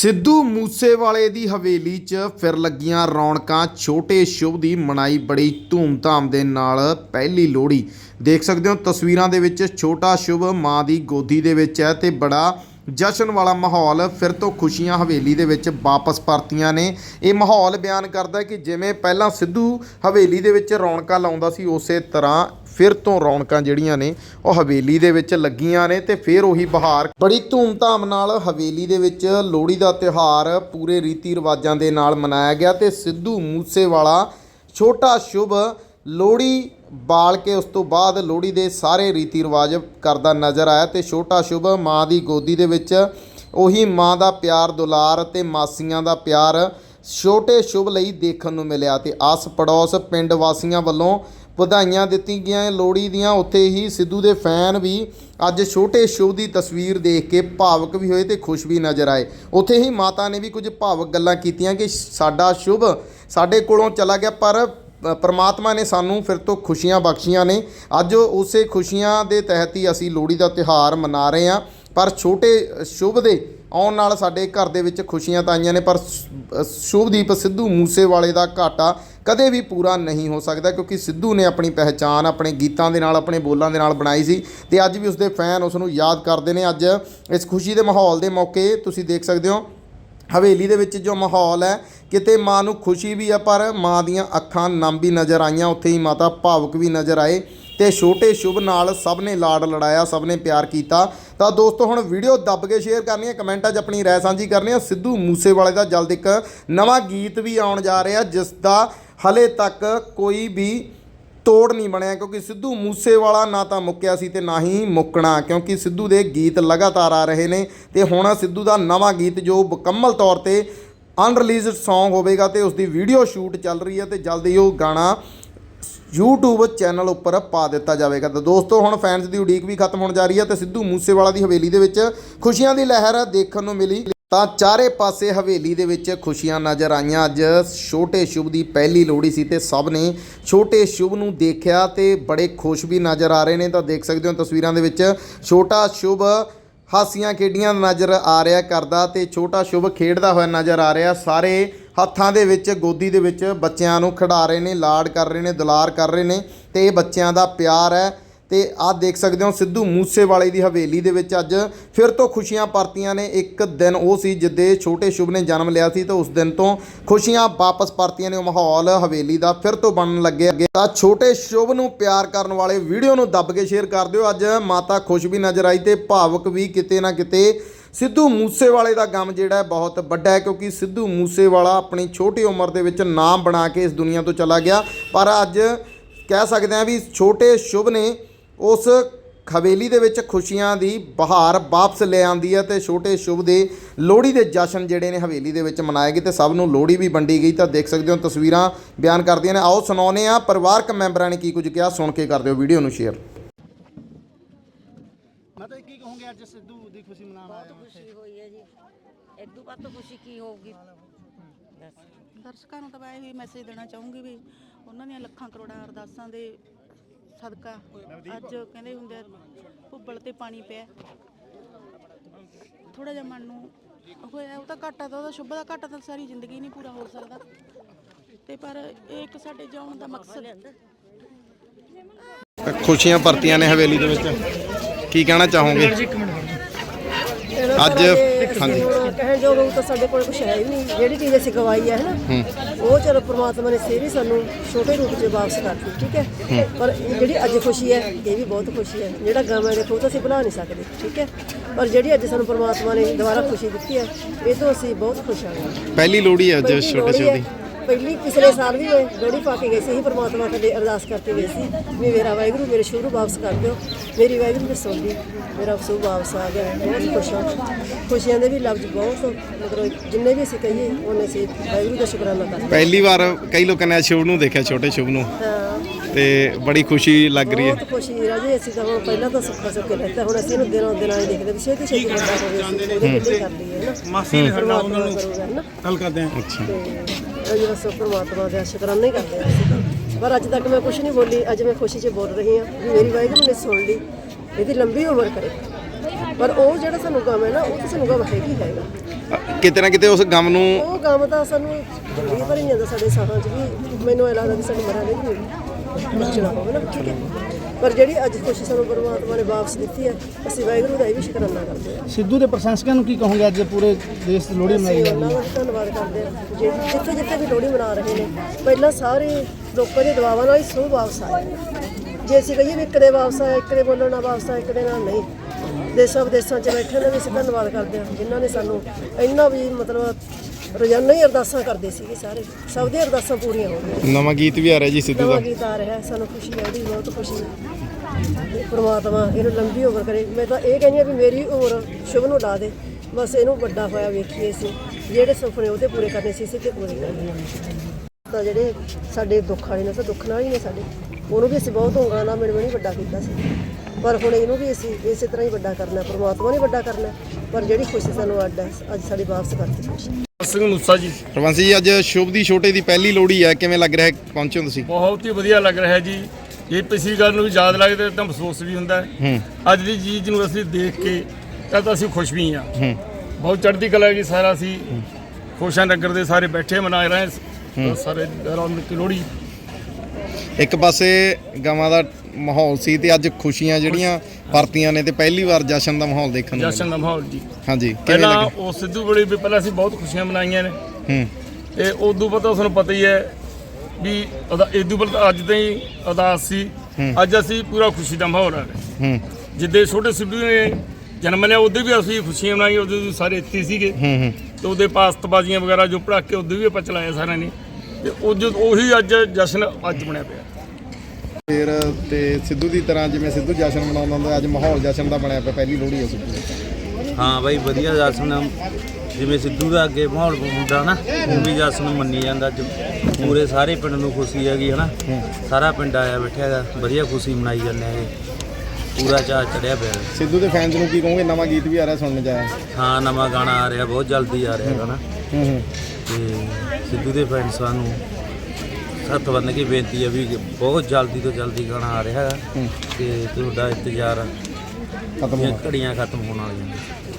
ਸਿੱਧੂ ਮੂਸੇਵਾਲੇ ਦੀ ਹਵੇਲੀ 'ਚ ਫਿਰ ਲੱਗੀਆਂ ਰੌਣਕਾਂ, ਛੋਟੇ ਸ਼ੁਭ ਦੀ ਮਨਾਈ ਬੜੀ ਧੂਮਧਾਮ ਦੇ ਨਾਲ ਪਹਿਲੀ ਲੋਹੜੀ। ਦੇਖ ਸਕਦੇ ਹੋ, ਤਸਵੀਰਾਂ ਦੇ ਵਿੱਚ ਛੋਟਾ ਸ਼ੁਭ ਮਾਂ ਦੀ ਗੋਦੀ ਦੇ ਵਿੱਚ ਹੈ ਤੇ ਬੜਾ ਜਸ਼ਨ ਵਾਲਾ ਮਾਹੌਲ ਫਿਰ ਤੋਂ ਖੁਸ਼ੀਆਂ ਹਵੇਲੀ ਦੇ ਵਿੱਚ ਵਾਪਸ ਪਰਤੀਆਂ ਨੇ। ਇਹ ਮਾਹੌਲ ਬਿਆਨ ਕਰਦਾ ਕਿ ਜਿਵੇਂ ਪਹਿਲਾਂ ਸਿੱਧੂ ਹਵੇਲੀ ਦੇ ਵਿੱਚ ਰੌਣਕਾਂ ਲਾਉਂਦਾ ਸੀ, ਉਸੇ ਤਰ੍ਹਾਂ ਫਿਰ ਤੋਂ ਰੌਣਕਾਂ ਜਿਹੜੀਆਂ ਨੇ, ਉਹ ਹਵੇਲੀ ਦੇ ਵਿੱਚ ਲੱਗੀਆਂ ਨੇ ਤੇ ਫਿਰ ਉਹੀ ਬਹਾਰ। ਬੜੀ ਧੂਮਧਾਮ ਨਾਲ ਹਵੇਲੀ ਦੇ ਵਿੱਚ ਲੋਹੜੀ ਦਾ ਤਿਉਹਾਰ ਪੂਰੇ ਰੀਤੀ ਰਿਵਾਜਾਂ ਦੇ ਨਾਲ ਮਨਾਇਆ ਗਿਆ ਤੇ ਸਿੱਧੂ ਮੂਸੇਵਾਲਾ ਛੋਟਾ ਸ਼ੁਭ ਲੋਹੜੀ ਬਾਲ ਕੇ ਉਸ ਤੋਂ ਬਾਅਦ ਲੋਹੜੀ ਦੇ ਸਾਰੇ ਰੀਤੀ ਰਿਵਾਜ ਕਰਦਾ ਨਜ਼ਰ ਆਇਆ ਤੇ ਛੋਟਾ ਸ਼ੁਭ ਮਾਂ ਦੀ ਗੋਦੀ ਦੇ ਵਿੱਚ ਉਹੀ ਮਾਂ ਦਾ ਪਿਆਰ ਦੁਲਾਰ ਤੇ ਮਾਸੀਆਂ ਦਾ ਪਿਆਰ ਛੋਟੇ ਸ਼ੁਭ ਲਈ ਦੇਖਣ ਨੂੰ ਮਿਲਿਆ ਤੇ ਆਸ ਪੜੋਸ ਪਿੰਡ ਵਾਸੀਆਂ ਵੱਲੋਂ ਵਧਾਈਆਂ ਦਿੱਤੀਆਂ ਗਈਆਂ ਲੋਹੜੀ ਦੀਆਂ। ਉੱਥੇ ਹੀ ਸਿੱਧੂ ਦੇ ਫੈਨ ਵੀ ਅੱਜ ਛੋਟੇ ਸ਼ੁਭ ਦੀ ਤਸਵੀਰ ਦੇਖ ਕੇ ਭਾਵਕ ਵੀ ਹੋਏ ਤੇ ਖੁਸ਼ ਵੀ ਨਜ਼ਰ ਆਏ। ਉੱਥੇ ਹੀ ਮਾਤਾ ਨੇ ਵੀ ਕੁਝ ਭਾਵਕ ਗੱਲਾਂ ਕੀਤੀਆਂ ਕਿ ਸਾਡਾ ਸ਼ੁਭ ਸਾਡੇ ਕੋਲੋਂ ਚਲਾ ਗਿਆ ਪਰ ਅ, ਨੇ ਸਾਨੂੰ ਫਿਰ ਤੋਂ ਖੁਸ਼ੀਆਂ ਬਖਸ਼ੀਆਂ ਨੇ। ਅੱਜ ਉਸੇ ਖੁਸ਼ੀਆਂ ਦੇ ਤਹਿਤ ਹੀ ਅਸੀਂ ਲੋਹੜੀ ਦਾ ਤਿਉਹਾਰ ਮਨਾ ਰਹੇ ਹਾਂ। ਪਰ ਛੋਟੇ ਸ਼ੁਭ ਦੇ ਆਉਣ ਨਾਲ ਸਾਡੇ ਘਰ ਦੇ ਵਿੱਚ ਖੁਸ਼ੀਆਂ ਤਾਂ ਆਈਆਂ ਨੇ ਪਰ ਸ਼ੁਭਦੀਪ ਸਿੱਧੂ ਮੂਸੇਵਾਲੇ ਦਾ ਘਾਟਾ ਕਦੇ ਵੀ ਪੂਰਾ ਨਹੀਂ ਹੋ ਸਕਦਾ ਕਿਉਂਕਿ ਸਿੱਧੂ ਨੇ ਆਪਣੀ ਪਹਿਚਾਨ ਆਪਣੇ ਗੀਤਾਂ ਦੇ ਨਾਲ, ਆਪਣੇ ਬੋਲਾਂ ਦੇ ਨਾਲ ਬਣਾਈ ਸੀ ਤੇ ਅੱਜ ਵੀ ਉਸਦੇ ਫੈਨ ਉਸ ਨੂੰ ਯਾਦ ਕਰਦੇ ਨੇ। ਅੱਜ ਇਸ ਖੁਸ਼ੀ ਦੇ ਮਾਹੌਲ ਦੇ ਮੌਕੇ ਤੁਸੀਂ ਦੇਖ ਸਕਦੇ ਹੋ, ਹਵੇਲੀ ਦੇ ਵਿੱਚ ਜੋ ਮਾਹੌਲ ਹੈ, ਕਿਤੇ ਮਾਂ ਨੂੰ ਖੁਸ਼ੀ ਵੀ ਆ, ਪਰ ਮਾਂ ਦੀਆਂ ਅੱਖਾਂ ਨਮ ਵੀ ਨਜ਼ਰ ਆਈਆਂ। ਉੱਥੇ ਹੀ ਮਾਤਾ ਭਾਵੁਕ ਵੀ ਨਜ਼ਰ ਆਏ ਤੇ ਛੋਟੇ ਸ਼ੁਭ ਨਾਲ ਸਭ ਨੇ ਲਾੜ ਲੜਾਇਆ, ਸਭ ਨੇ ਪਿਆਰ ਕੀਤਾ। ਤਾਂ ਦੋਸਤੋ, ਹੁਣ ਵੀਡੀਓ ਦੱਬ ਕੇ ਸ਼ੇਅਰ ਕਰਨੀ ਹੈ, ਕਮੈਂਟਾਂ 'ਚ ਆਪਣੀ ਰਾਏ ਸਾਂਝੀ ਕਰਨੀ ਹੈ। ਸਿੱਧੂ ਮੂਸੇਵਾਲੇ ਦਾ ਜਲਦ ਇੱਕ ਨਵਾਂ ਗੀਤ ਵੀ ਆਉਣ ਜਾ ਰਿਹਾ, ਜਿਸ ਦਾ ਹਲੇ ਤੱਕ ਕੋਈ ਵੀ ਤੋੜ ਨਹੀਂ ਬਣਿਆ ਕਿਉਂਕਿ ਸਿੱਧੂ ਮੂਸੇਵਾਲਾ ਨਾ ਤਾਂ ਮੁੱਕਿਆ ਸੀ ਤੇ ਨਾ ਹੀ ਮੁੱਕਣਾ ਕਿਉਂਕਿ ਸਿੱਧੂ ਦੇ ਗੀਤ ਲਗਾਤਾਰ ਆ ਰਹੇ ਨੇ ਤੇ ਹੁਣ ਸਿੱਧੂ ਦਾ ਨਵਾਂ ਗੀਤ ਜੋ ਮੁਕੰਮਲ ਤੌਰ ਤੇ ਅਨਰਿਲੀਜ਼ਡ Song ਹੋਵੇਗਾ ਤੇ ਉਸ ਦੀ ਵੀਡੀਓ ਸ਼ੂਟ ਚੱਲ ਰਹੀ ਹੈ ਤੇ ਜਲਦੀ ਉਹ ਗਾਣਾ YouTube ਚੈਨਲ ਉੱਪਰ ਪਾ ਦਿੱਤਾ ਜਾਵੇਗਾ। ਤਾਂ ਦੋਸਤੋ, ਹੁਣ ਫੈਨਸ ਦੀ ਉਡੀਕ ਵੀ ਖਤਮ ਹੋਣ ਜਾ ਰਹੀ ਹੈ ਤੇ ਸਿੱਧੂ ਮੂਸੇਵਾਲਾ ਦੀ ਹਵੇਲੀ ਦੇ ਵਿੱਚ ਖੁਸ਼ੀਆਂ ਦੀ ਲਹਿਰ ਦੇਖਣ ਨੂੰ ਮਿਲੀ। ਤਾਂ ਚਾਰੇ ਪਾਸੇ ਹਵੇਲੀ ਦੇ ਵਿੱਚ ਖੁਸ਼ੀਆਂ ਨਜ਼ਰ ਆਈਆਂ। ਅੱਜ ਛੋਟੇ ਸ਼ੁਭ ਦੀ ਪਹਿਲੀ ਲੋਹੜੀ ਸੀ ਤੇ ਸਭ ਨੇ ਛੋਟੇ ਸ਼ੁਭ ਨੂੰ ਦੇਖਿਆ ਤੇ ਬੜੇ ਖੁਸ਼ ਵੀ ਨਜ਼ਰ ਆ ਰਹੇ ਨੇ। ਤਾਂ ਦੇਖ ਸਕਦੇ ਹੋ ਤਸਵੀਰਾਂ ਦੇ ਵਿੱਚ ਛੋਟਾ ਸ਼ੁਭ ਹਾਸੀਆਂ ਖੇਡੀਆਂ ਨਜ਼ਰ ਆ ਰਿਹਾ ਕਰਦਾ ਤੇ ਛੋਟਾ ਸ਼ੁਭ ਖੇਡਦਾ ਹੋਇਆ ਨਜ਼ਰ ਆ ਰਿਹਾ। ਸਾਰੇ ਹੱਥਾਂ ਦੇ ਵਿੱਚ, ਗੋਦੀ ਦੇ ਵਿੱਚ ਬੱਚਿਆਂ ਨੂੰ ਖਿਡਾ ਰਹੇ ਨੇ, ਲਾਡ ਕਰ ਰਹੇ ਨੇ, ਦੁਲਾਰ ਕਰ ਰਹੇ ਨੇ ਤੇ ਇਹ ਬੱਚਿਆਂ ਦਾ ਪਿਆਰ ਹੈ। ਤੇ ਆਹ ਦੇਖ ਸਕਦੇ ਹੋ ਸਿੱਧੂ ਮੂਸੇਵਾਲੇ ਦੀ ਹਵੇਲੀ ਦੇ ਵਿੱਚ ਅੱਜ ਫਿਰ ਤੋਂ ਖੁਸ਼ੀਆਂ ਪਰਤੀਆਂ ਨੇ। ਇੱਕ ਦਿਨ ਉਹ ਸੀ ਜਿੱਦੇ ਛੋਟੇ ਸ਼ੁਭ ਨੇ ਜਨਮ ਲਿਆ ਸੀ ਤਾਂ ਉਸ ਦਿਨ ਤੋਂ ਖੁਸ਼ੀਆਂ ਵਾਪਸ ਪਰਤੀਆਂ ਨੇ ਉਹ ਮਾਹੌਲ ਹਵੇਲੀ ਦਾ ਫਿਰ ਤੋਂ ਬਣਨ ਲੱਗੇ ਤਾਂ ਛੋਟੇ ਸ਼ੁਭ ਨੂੰ ਪਿਆਰ ਕਰਨ ਵਾਲੇ ਵੀਡੀਓ ਨੂੰ ਦੱਬ ਕੇ ਸ਼ੇਅਰ ਕਰ ਦਿਓ। ਅੱਜ ਮਾਤਾ ਖੁਸ਼ ਵੀ ਨਜ਼ਰ ਆਈ ਤੇ ਭਾਵਕ ਵੀ ਕਿਤੇ ਨਾ ਕਿਤੇ ਸਿੱਧੂ ਮੂਸੇਵਾਲੇ ਦਾ ਗਮ ਜਿਹੜਾ ਬਹੁਤ ਵੱਡਾ ਹੈ ਕਿਉਂਕਿ ਸਿੱਧੂ ਮੂਸੇਵਾਲਾ ਆਪਣੀ ਛੋਟੀ ਉਮਰ ਦੇ ਵਿੱਚ ਨਾਮ ਬਣਾ ਕੇ ਇਸ ਦੁਨੀਆ ਤੋਂ ਚਲਾ ਗਿਆ। ਪਰ ਅੱਜ ਕਹਿ ਸਕਦੇ ਹਾਂ ਵੀ ਛੋਟੇ ਸ਼ੁਭ ਨੇ ਉਸ ਹਵੇਲੀ ਦੇ ਵਿੱਚ ਖੁਸ਼ੀਆਂ ਦੀ ਬਹਾਰ ਵਾਪਸ ਲੈ ਆਂਦੀ ਹੈ ਤੇ ਛੋਟੇ ਸ਼ੁਭ ਦੇ ਲੋਹੜੀ ਦੇ ਜਸ਼ਨ ਜਿਹੜੇ ਨੇ ਹਵੇਲੀ ਦੇ ਵਿੱਚ ਮਨਾਏ ਗਏ ਤੇ ਸਭ ਨੂੰ ਲੋਹੜੀ ਵੀ ਵੰਡੀ ਗਈ ਤਾਂ ਦੇਖ ਸਕਦੇ ਹੋ ਤਸਵੀਰਾਂ ਬਿਆਨ ਕਰਦੀਆਂ ਨੇ। ਆਓ ਸੁਣਾਉਨੇ ਆ ਪਰਿਵਾਰਕ ਮੈਂਬਰਾਂ ਨੇ ਕੀ ਕੁਝ ਕਿਹਾ ਸੁਣ ਕੇ ਕਰ ਦਿਓ ਵੀਡੀਓ ਨੂੰ ਸ਼ੇਅਰ ਮਤਲਬ ਕੀ ਕਹੋਗੇ ਅੱਜ ਸਿੱਧੂ ਦੀ ਖੁਸ਼ੀ ਮਨਾਉਣ ਆਏ ਹੋ ਖੁਸ਼ੀ ਹੋਈ ਹੈ ਜੀ। ਇਦੋਂ ਤੋਂ ਖੁਸ਼ੀ ਕੀ ਹੋਊਗੀ? ਦਰਸ਼ਕਾਂ ਨੂੰ ਤਾਂ ਮੈਂ ਇਹ ਮੈਸੇਜ ਦੇਣਾ ਚਾਹੂੰਗੀ ਵੀ ਉਹਨਾਂ ਦੀਆਂ ਲੱਖਾਂ ਕਰੋੜਾਂ ਅਰਦਾਸਾਂ ਦੇ ਸਦਕਾ। ਅੱਜ ਕਹਿੰਦੇ ਹੁੰਦੇ ਆ, ਭੁੱਬਲ ਤੇ ਪਾਣੀ ਪਿਆ। ਥੋੜਾ ਜਿਹਾ ਮਨ ਨੂੰ ਹੋਇਆ ਉਹ ਤਾਂ ਘਾਟਾ ਤਾਂ ਉਹਦਾ ਸ਼ੁਭ ਦਾ ਘਾਟਾ ਤਾਂ ਸਾਰੀ ਜ਼ਿੰਦਗੀ ਨਹੀਂ ਪੂਰਾ ਹੋ ਸਕਦਾ। ਤੇ ਪਰ ਇਹ ਇੱਕ ਸਾਡੇ ਜਿਉਣ ਦਾ ਮਕਸਦ ਖੁਸ਼ੀਆਂ ਪਰਤੀਆਂ ਨੇ ਹਵੇਲੀ ਦੇ ਵਿੱਚ। ਕੀ ਕਹਿਣਾ ਚਾਹੋਗੇ? ਅੱਜ ਹਾਂਜੀ। ਕਹਿਣ ਜੋ ਲੋਕ ਤਾਂ ਸਾਡੇ ਕੋਲ ਕੁਝ ਹੈ ਹੀ ਨਹੀਂ। ਜਿਹੜੀ ਚੀਜ਼ ਅਸੀਂ ਗਵਾਈ ਹੈ ਨਾ ਉਹ ਚਲੋ ਪ੍ਰਮਾਤਮਾ ਨੇ ਹੀ ਸਾਨੂੰ ਛੋਟੇ ਰੂਪ 'ਚ ਵਾਪਸ ਕਰਤੀ ਠੀਕ ਹੈ? ਪਰ ਜਿਹੜੀ ਅੱਜ ਖੁਸ਼ੀ ਹੈ ਇਹ ਵੀ ਬਹੁਤ ਖੁਸ਼ੀ ਹੈ। ਜਿਹੜਾ ਗਮ ਹੈ ਦੇਖੋ ਉਹ ਤਾਂ ਅਸੀਂ ਭੁਲਾ ਨਹੀਂ ਸਕਦੇ ਠੀਕ ਹੈ? ਪਰ ਜਿਹੜੀ ਅੱਜ ਸਾਨੂੰ ਪ੍ਰਮਾਤਮਾ ਨੇ ਦੁਬਾਰਾ ਖੁਸ਼ੀ ਦਿੱਤੀ ਹੈ ਇਹ ਤੋਂ ਅਸੀਂ ਬਹੁਤ ਖੁਸ਼ ਹਾਂ। ਪਹਿਲੀ ਲੋਹੜੀ ਹੈ ਅੱਜ ਛੋਟੇ ਹੈ। ਪਹਿਲੀ ਪਿਛਲੇ ਸਾਲ ਵੀ ਮੈਂ ਲੋਹੜੀ ਪਾ ਕੇ ਗਈ ਸੀ ਹੀ ਪ੍ਰਮਾਤਮਾ ਕਦੇ ਅਰਦਾਸ ਕਰਕੇ ਗਈ ਸੀ ਵੀ ਮੇਰਾ ਵਾਹਿਗੁਰੂ ਮੇਰੇ ਸ਼ੁਰੂ ਵਾਪਸ ਕਰ ਦਿਓ ਮੇਰੀ ਵਾਹਿਗੁਰੂ ਨੇ ਸੁਣ ਲਈ ਮੇਰਾ ਸ਼ੁਭ ਵਾਪਸ ਆ ਗਿਆ ਬਹੁਤ ਖੁਸ਼ ਹਾਂ। ਖੁਸ਼ੀਆਂ ਦੇ ਵੀ ਲਫ਼ਜ਼ ਬਹੁਤ ਮਤਲਬ ਜਿੰਨੇ ਵੀ ਅਸੀਂ ਕਹੀਏ ਉਹਨੇ ਅਸੀਂ ਵਾਹਿਗੁਰੂ ਦਾ ਸ਼ੁਕਰਾਨਾ ਕਰਦੇ ਪਹਿਲੀ ਵਾਰ ਕਈ ਲੋਕਾਂ ਨੇ ਸ਼ੁਭ ਨੂੰ ਦੇਖਿਆ ਛੋਟੇ ਸ਼ੁਭ ਨੂੰ। ਹਾਂ। ਤੇ ਬੜੀ ਖੁਸ਼ੀ ਲੱਗ ਰਹੀ ਹੈ। ਬਹੁਤ ਖੁਸ਼ੀ ਰਾਜੇ ਅਸੀਂ ਤਾਂ ਹੁਣ ਪਹਿਲਾਂ ਤਾਂ ਸੁੱਖਾ ਸੁੱਕੇ ਲੈਤਾ ਹੁਣ ਅਸੀਂ ਇਹਨੂੰ ਦਿਨੋਂ ਦਿਨਾਂ ਹੀ ਦੇਖਦੇ ਵੀ ਛੇਤੀ ਛੇਤੀ ਵੱਡਾ ਉਹਦੇ ਨਾ। ਮਾਸੀ ਨੇ ਸਾਡਾ ਉਹਨਾਂ ਨੂੰ ਕਰੂਗਾ ਨਾ। ਗੱਲ ਕਰਦੇ ਆ ਅੱਛਾ। ਅਜੀ ਬਸ ਪਰਮਾਤਮਾ ਦਾ ਸ਼ੁਕਰਾਨਾ ਹੀ ਕਰਦੇ ਹਾਂ। ਪਰ ਅੱਜ ਤੱਕ ਮੈਂ ਕੁਝ ਨਹੀਂ ਬੋਲੀ ਅੱਜ ਮੈਂ ਖੁਸ਼ੀ 'ਚ ਬੋਲ ਰਹੀ ਹਾਂ ਵੀ ਮੇਰੀ ਵਾਹਿਗੁਰੂ ਨੇ ਸੁਣ ਲਈ ਇਹਦੀ ਲੰਬੀ ਉਮਰ ਕਰੇ। ਪਰ ਉਹ ਜਿਹੜਾ ਸਾਨੂੰ ਗਮ ਹੈ ਨਾ ਉਹ ਤਾਂ ਸਾਨੂੰ ਗਮ ਹੈਗੀ ਹੈਗਾ। ਕਿਤੇ ਨਾ ਕਿਤੇ ਉਸ ਗਮ ਨੂੰ ਉਹ ਗਮ ਤਾਂ ਸਾਨੂੰ ਵੀ ਭਰੀ ਜਾਂਦਾ ਸਾਡੇ ਸਾਹਾਂ 'ਚ ਵੀ ਮੈਨੂੰ ਇਹ ਲੱਗਦਾ ਕਿ ਸਾਨੂੰ ਮਰਾਂਗੇ ਨਹੀਂ ਹੋਵੇ ਨਾ ਠੀਕ ਹੈ? ਪਰ ਜਿਹੜੀ ਅੱਜ ਖੁਸ਼ੀ ਸਾਨੂੰ ਪਰਮਾਤਮਾ ਨੇ ਵਾਪਸ ਦਿੱਤੀ ਹੈ ਅਸੀਂ ਵਾਹਿਗੁਰੂ ਦਾ ਇਹ ਵੀ ਸ਼ੁਕਰਾਨਾ ਕਰਦੇ ਹਾਂ। ਸਿੱਧੂ ਦੇ ਪ੍ਰਸ਼ੰਸਕਾਂ ਨੂੰ ਕੀ ਕਹੋਗੇ ਅੱਜ ਪੂਰੇ ਦੇਸ਼ 'ਚ ਲੋਹੜੀ ਮਨਾਈ ਜਾ ਰਹੀ ਦਾ ਵੀ ਧੰਨਵਾਦ ਕਰਦੇ ਹਾਂ। ਜੇ ਜਿੱਥੇ ਜਿੱਥੇ ਵੀ ਲੋਹੜੀ ਮਨਾ ਰਹੇ ਨੇ ਪਹਿਲਾਂ ਸਾਰੇ ਲੋਕਾਂ ਦੇ ਦੁਆਵਾਂ ਨਾਲ ਹੀ ਸੋ ਵਾਪਸ ਆਏ। ਜੇ ਅਸੀਂ ਕਹੀਏ ਵੀ ਇੱਕ ਦੇ ਵਾਪਸ ਆਇਆ ਇੱਕ ਦੇ ਬੋਲਣ ਨਾਲ ਵਾਪਸ ਆਇਆ ਇੱਕ ਦੇ ਨਾਲ ਨਹੀਂ। ਦੇਸ਼ਾਂ ਵਿਦੇਸ਼ਾਂ 'ਚ ਬੈਠੇ ਨੇ ਵੀ ਅਸੀਂ ਧੰਨਵਾਦ ਕਰਦੇ ਹਾਂ ਜਿਨ੍ਹਾਂ ਨੇ ਸਾਨੂੰ ਇੰਨਾ ਵੀ ਮਤਲਬ ਰੋਜ਼ਾਨਾ ਹੀ ਅਰਦਾਸਾਂ ਕਰਦੇ ਸੀਗੇ ਸਾਰੇ। ਸਭ ਦੀਆਂ ਅਰਦਾਸਾਂ ਪੂਰੀਆਂ ਹੋ ਗਈਆਂ। ਨਵਾਂ ਗੀਤ ਵੀ ਆ ਰਿਹਾ ਜੀ ਸਿੱਧੂ ਨਵਾਂ ਗੀਤ ਆ ਰਿਹਾ ਹੈ, ਸਾਨੂੰ ਖੁਸ਼ੀ ਹੈ ਉਹਦੀ ਬਹੁਤ ਖੁਸ਼ੀ। ਹੈ ਪ੍ਰਮਾਤਮਾ ਇਹਨੂੰ ਲੰਬੀ ਉਮਰ ਕਰੇ। ਮੈਂ ਤਾਂ ਇਹ ਕਹਿੰਦੀ ਹਾਂ ਵੀ ਮੇਰੀ ਉਮਰ ਸ਼ੁਭ ਨੂੰ ਲਾ ਦੇ। ਬਸ ਇਹਨੂੰ ਵੱਡਾ ਹੋਇਆ ਵੇਖੀਏ ਅਸੀਂ। ਜਿਹੜੇ ਸੁਪਨੇ ਉਹਦੇ ਪੂਰੇ ਕਰਨੇ ਸੀ ਅਸੀਂ ਤੇ ਪੂਰੇ ਕਰਨੇ ਤਾਂ ਜਿਹੜੇ ਸਾਡੇ ਦੁੱਖ ਵਾਲੇ ਨੇ ਤਾਂ ਦੁੱਖ ਨਾਲ ਹੀ ਨੇ ਸਾਡੇ। ਉਹਨੂੰ ਵੀ ਅਸੀਂ ਬਹੁਤ ਉਂਗਲਾਂ ਨਾਲ ਮਿਣ ਮਿਣੀ ਵੱਡਾ ਕੀਤਾ ਸੀ। ਪਰ ਹੁਣ ਇਹਨੂੰ ਵੀ ਅਸੀਂ ਇਸੇ ਤਰ੍ਹਾਂ ਹੀ ਵੱਡਾ ਕਰਨਾ ਪ੍ਰਮਾਤਮਾ ਨੇ ਵੱਡਾ ਕਰਨਾ ਪਰ ਜਿਹੜੀ ਖੁਸ਼ੀ ਸਾਨੂੰ ਅੱਡ ਹੈ ਅੱਜ ਸਾਡੀ ਵਾਪਸ ਕਰਤੀ ਖੁਸ਼ੀ ਸਿੰਘ ਮੂਸਾ ਜੀ। ਪ੍ਰਬੰਸੀ ਜੀ ਅੱਜ ਸ਼ੁਭ ਦੀ ਛੋਟੇ ਦੀ ਪਹਿਲੀ ਲੋਹੜੀ ਹੈ ਕਿਵੇਂ ਲੱਗ ਰਿਹਾ ਹੈ? ਪਹੁੰਚੇ ਹੋ ਤੁਸੀਂ? ਬਹੁਤ ਹੀ ਵਧੀਆ ਲੱਗ ਰਿਹਾ ਜੀ। ਇਹ ਪਿਛਲੀ ਗੱਲ ਨੂੰ ਵੀ ਯਾਦ ਲੱਗਦਾ ਤਾਂ ਮਹਿਸੂਸ ਵੀ ਹੁੰਦਾ ਹੈ। ਹੂੰ। ਅੱਜ ਦੀ ਚੀਜ਼ ਨੂੰ ਅਸੀਂ ਦੇਖ ਕੇ ਤਾਂ ਤਾਂ ਅਸੀਂ ਖੁਸ਼ ਵੀ ਹਾਂ। ਹੂੰ। ਬਹੁਤ ਚੜ੍ਹਦੀ ਕਲਾ ਜੀ ਸਾਰਾ ਅਸੀਂ। ਖੁਸ਼ਾਂ ਨਗਰ ਦੇ ਸਾਰੇ ਬੈਠੇ ਮਨਾ ਰਹੇ ਹਾਂ। ਸਾਰੇ ਰੌਣਕ ਦੀ ਲੋਹੜੀ। ਇੱਕ ਪਾਸੇ ਗਾਵਾਂ ਦਾ ਮਾਹੌਲ ਸੀ ਤੇ ਅੱਜ ਖੁਸ਼ੀਆਂ ਜਿਹੜੀਆਂ ਪਰਤੀਆਂ ਨੇ ਤੇ ਪਹਿਲੀ ਵਾਰ ਜਸ਼ਨ ਦਾ ਮਾਹੌਲ ਦੇਖਣ ਨੂੰ ਜਸ਼ਨ ਦਾ ਮਾਹੌਲ ਜੀ। ਹਾਂਜੀ ਕਿਵੇਂ ਪਹਿਲਾਂ ਲੱਗਾ? ਉਹ ਸਿੱਧੂ ਵੇਲੇ ਵੀ ਪਹਿਲਾਂ ਅਸੀਂ ਬਹੁਤ ਖੁਸ਼ੀਆਂ ਮਨਾਈਆਂ ਨੇ। ਹੂੰ। ਤੇ ਉਦੋਂ ਪਤਾ ਤੁਹਾਨੂੰ ਪਤਾ ਹੀ ਹੈ ਵੀ ਉਹਦਾ ਇਦੋਂ ਤਾਂ ਅੱਜ ਤਾਂ ਹੀ ਅਰਦਾਸ ਸੀ ਅੱਜ ਅਸੀਂ ਪੂਰਾ ਖੁਸ਼ੀ ਦਾ ਮਾਹੌਲ ਆ। ਹੂੰ। ਜਿੱਦੇ ਛੋਟੇ ਸਿੱਧੂ ਨੇ ਜਨਮ ਲਿਆ ਉਦੋਂ ਵੀ ਅਸੀਂ ਖੁਸ਼ੀਆਂ ਮਨਾਈਆਂ ਉਦੋਂ ਵੀ ਸਾਰੇ ਇੱਥੇ ਸੀਗੇ। ਹੂੰ ਹੂੰ। ਤੇ ਉਹਦੇ ਪਾਸਤਬਾਜ਼ੀਆਂ ਵਗੈਰਾ ਜੋ ਪੜਾਕੇ ਉਦੋਂ ਵੀ ਆਪਾਂ ਚਲਾਏ ਸਾਰਿਆਂ ਨੇ। ਤੇ ਉਹ ਜੋ ਉਹੀ ਅੱਜ ਜਸ਼ਨ ਅੱਜ ਬਣਿਆ ਪਿਆ। ਫਿਰ ਤੇ ਸਿੱਧੂ ਦੀ ਤਰ੍ਹਾਂ ਜਿਵੇਂ ਸਿੱਧੂ ਜਸ਼ਨ ਮਨਾਉਂਦਾ ਹੁੰਦਾ ਅੱਜ ਮਾਹੌਲ ਜਸ਼ਨ ਦਾ ਬਣਿਆ ਪਿਆ ਪਹਿਲੀ ਲੋਹੜੀ ਹੈ ਸਿੱਧੂ ਦੀ। ਹਾਂ ਬਾਈ ਵਧੀਆ ਜਸ਼ਨ ਜਿਵੇਂ ਸਿੱਧੂ ਦਾ ਅੱਗੇ ਮਾਹੌਲ ਹੁੰਦਾ ਨਾ ਉਹ ਵੀ ਜਸ਼ਨ ਮੰਨੀ ਜਾਂਦਾ ਅੱਜ ਪੂਰੇ ਸਾਰੇ ਪਿੰਡ ਨੂੰ ਖੁਸ਼ੀ ਹੈਗੀ ਹਨਾ? ਸਾਰਾ ਪਿੰਡ ਆਇਆ ਬੈਠਿਆ ਹੈਗਾ ਵਧੀਆ ਖੁਸ਼ੀ ਮਨਾਈ ਜਾਂਦੇ ਹੈਗੇ ਪੂਰਾ ਚਾਅ ਚੜਿਆ ਪਿਆ। ਹੈ। ਸਿੱਧੂ ਦੇ ਫੈਨਸ ਨੂੰ ਕੀ ਕਹੋਗੇ ਨਵਾਂ ਗੀਤ ਵੀ ਆ ਰਿਹਾ ਸੁਣਨ ਚ ਆਇਆ? ਹਾਂ ਨਵਾਂ ਗਾਣਾ ਆ ਰਿਹਾ ਬਹੁਤ ਜਲਦੀ ਆ ਰਿਹਾ ਗਾਣਾ ਹੂੰ ਹੂੰ। ਤੇ ਸਿੱਧੂ ਦੇ ਫੈਨਸਾਂ ਨੂੰ ਹੱਥ ਬੰਨ ਕੇ ਬੇਨਤੀ ਹੈ ਵੀ ਬਹੁਤ ਜਲਦੀ ਤੋਂ ਜਲਦੀ ਗਾਣਾ ਆ ਰਿਹਾ ਹੈਗਾ ਤੇ ਤੁਹਾਡਾ ਇੰਤਜ਼ਾਰ ਖਤਮ ਹੋ ਘੜੀਆਂ ਖਤਮ ਹੋਣ ਵਾਲੀਆਂ ਨੇ।